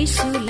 పరదేశులం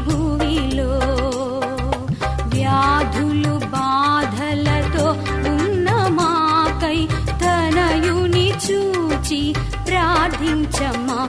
ప్రార్థించమ్మా